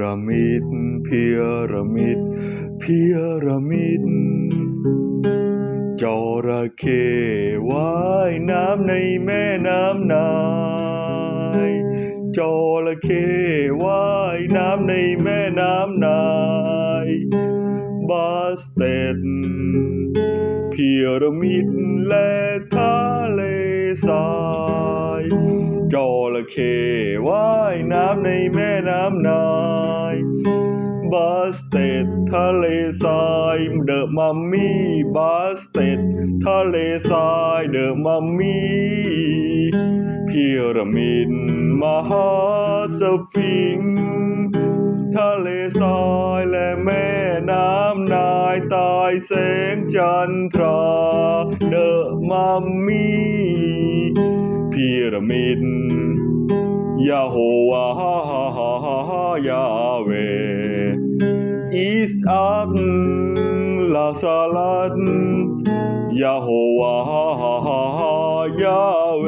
ระมิดพีระมิดพีระมิดจระเข้ว่ายน้ำในแม่น้ำนายจระเข้ว่ายน้ำในแม่น้ำนายบาสเตดพีระมิดและทะเลทรา เข้ว่ายน้ำในแม่น้ำนายบาสเตดทะเลทรายเดอะมัมมี่บาสเตดทะเลทรายเดอะมัมมี่พีระมิดมหาสฟิงทะเลทรายและแม่น้ำนายตายแสงจันทราเดอะมัมมี่พีระมิด ยาโฮวาฮาฮาฮาฮาฮายาเวอิสอักลาซาลัดยาโฮวาฮาฮาฮาฮายาเว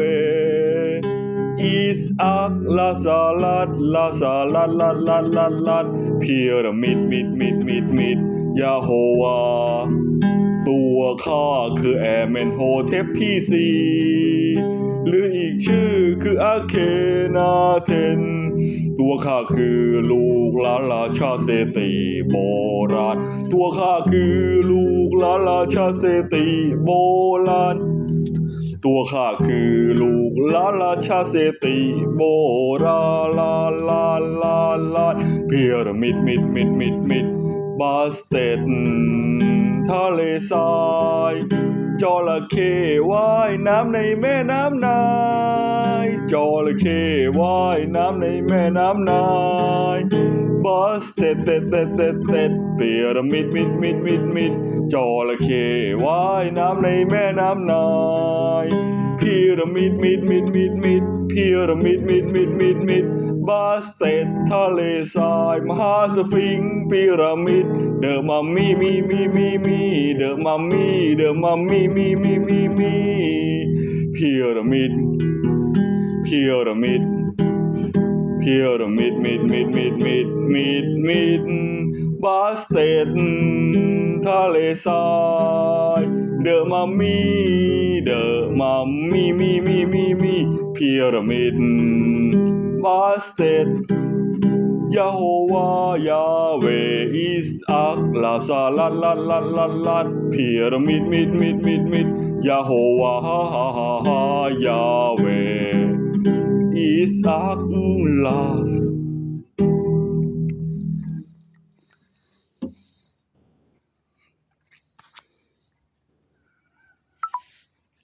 อิสอักลาซาลัดลาซาลัดลัดลัดลัดลัดพีระมิดมิดมิดมิดมิดยาโฮวา ตัวข้าคือแอร์แมนโฮเทปที่สี่ หรืออีกชื่อคืออาเคนาเทน ตัวข้าคือลูกหลานราชาเศรษฐีโบราณ ตัวข้าคือลูกหลานราชาเศรษฐีโบราณตัวข้าคือลูกลานราชาเศรษฐีโบราณลาลาลาลาพีระมิดมิดมิดมิดมิดบาสเตดทะเลทราย จระเข้ว่ายน้ำในแม่น้ำนายจระเข้ว่ายน้ำในแม่น้ำนายบาสเตดเตดเตดเตดเตดพีระมิดมิดมิดมิดมิดจระเข้ว่ายน้ำในแม่น้ำนายพีระมิดมิดมิดมิดมิดพีระมิดมิดมิดมิดมิด บาสเตดทะเลทรายมหาสฟิงค์พีระมิด เดอะมัมมี่มีมีมีมีเดอะมัมมี่เดอะมัมมี่มีมีมีมีพีระมิดพีระมิดพีระมิดมิดมิดมิดมิดมิดมิดบาสเตดทะเลทรายเดอะมัมมี่เดอะมัมมี่มีมีมีมีพีระมิด บาสเตดยาโฮวายาเวอิสอักลาซาลัดลัดลัดลัดลัดพีระมิดมิดมิดมิดมิดยาโฮวฮาฮาฮาฮายาเวอิสอักลาซ